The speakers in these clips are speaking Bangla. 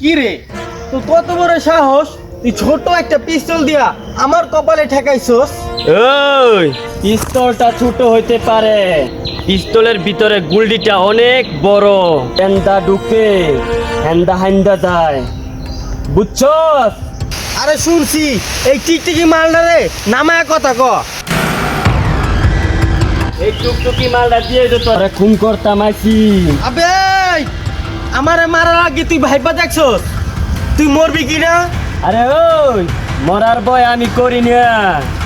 কি রে? তো কত বড় সাহস? তুই ছোট একটা পিস্তল দিয়া আমার কপালে ঠেকাইছস? ওই! পিস্তলটা ছোট হইতে পারে। পিস্তলের ভিতরে গুলডিটা অনেক বড়। হ্যান্দা ঢুকে হ্যান্দা হান্দা যায়। বুঝছস? আরে শুনছি এই টিকটিকি মালটা রে নামায় কথা ক। এই টুকটুকি মালটা দিয়ে দে তো তোরা খুন করতাম আছি আবে আমারে মারার আগে তুই ভাইবা দেখছস? তুই মরবি কি না? আরে ওই মরার বয় আমি করি না।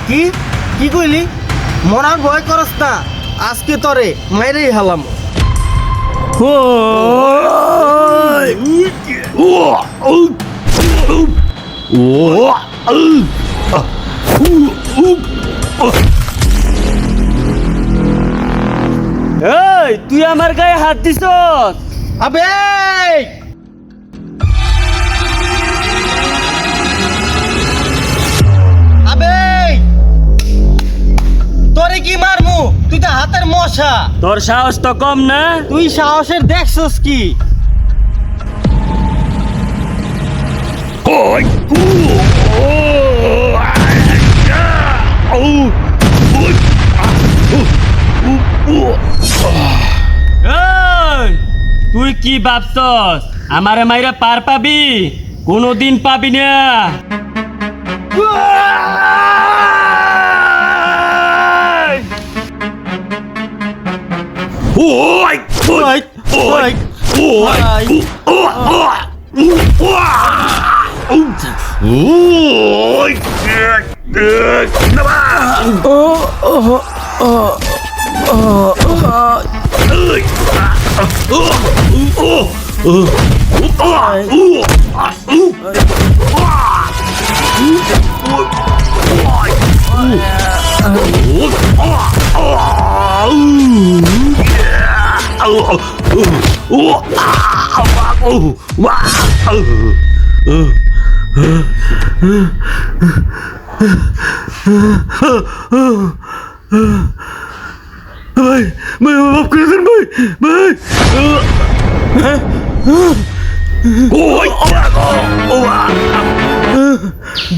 কি? কি কইলি? মরার ভয় করস না। আজকে তরে মাইরেই হালাম। এই তুই আমার গায়ে হাত দিছস? আবে আবে তোরে কি মারমু? তুই তো হাতের মশা। তোর সাহস তো কম না? তুই সাহসের দেখছস কি? এই, কি ভাবছস আমারে মাইরা পার পাবি কোনোদিন পাবি না ওই ওই ওই ভাই ভাই মাফ করে দেন ভাই ভাই।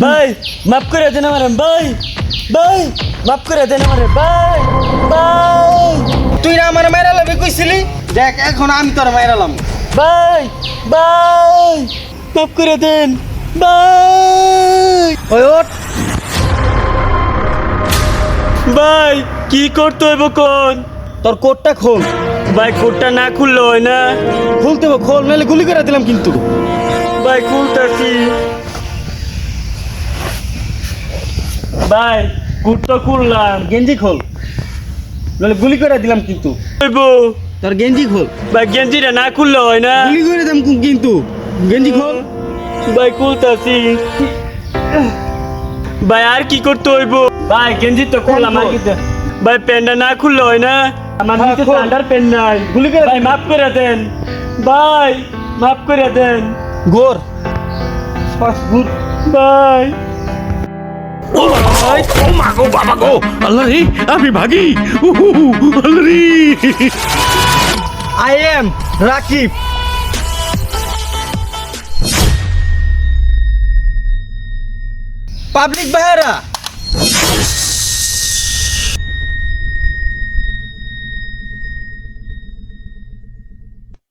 ভাই মাফ করে দেন আমারে ভাই। ভাই মাফ করে দেন আমারে ভাই ভাই। তুই না আমার মাইরালাম কইছিলি? দেখ এখন আমি তোর মাইরালাম ভাই ভাই মাফ করে দেন ভাই। ওই ওঠ। ভাই কি করতে হইব কোন? তোর কোটটা খোল। ভাই কোটটা না খুললে হয় না। খুলতে হবে খোল নাহলে গুলি করে দিলাম কিন্তু। ভাই খুলতেছি। ভাই কুট তো খুললাম। গেঞ্জি খোল। নাহলে গুলি করে দিলাম কিন্তু। তোর গেঞ্জি খোল। ভাই গেঞ্জিটা না খুললে হয় না। গুলি করে দিলাম কিন্তু। গেঞ্জি খোল। ভাই খুলতাছি। ভাই আর কি করতে হইব? ভাই গেঞ্জি তো খুললাম আর কি ভাই প্যান্টটা না খুললে হয় না। আমার হ্যাঁ, নিচে খোল। আন্ডার প্যান্ট নাই। গুলি করে ভাই মাফ করে দেন। ভাই মাফ করে দেন। গোর। গুড। ভাই। ও মা গো বাবা গো। আল্লাহ রে আমি ভাগি। উহু, আল্লাহ রে। I am Rakib. পাবলিক ভাইরা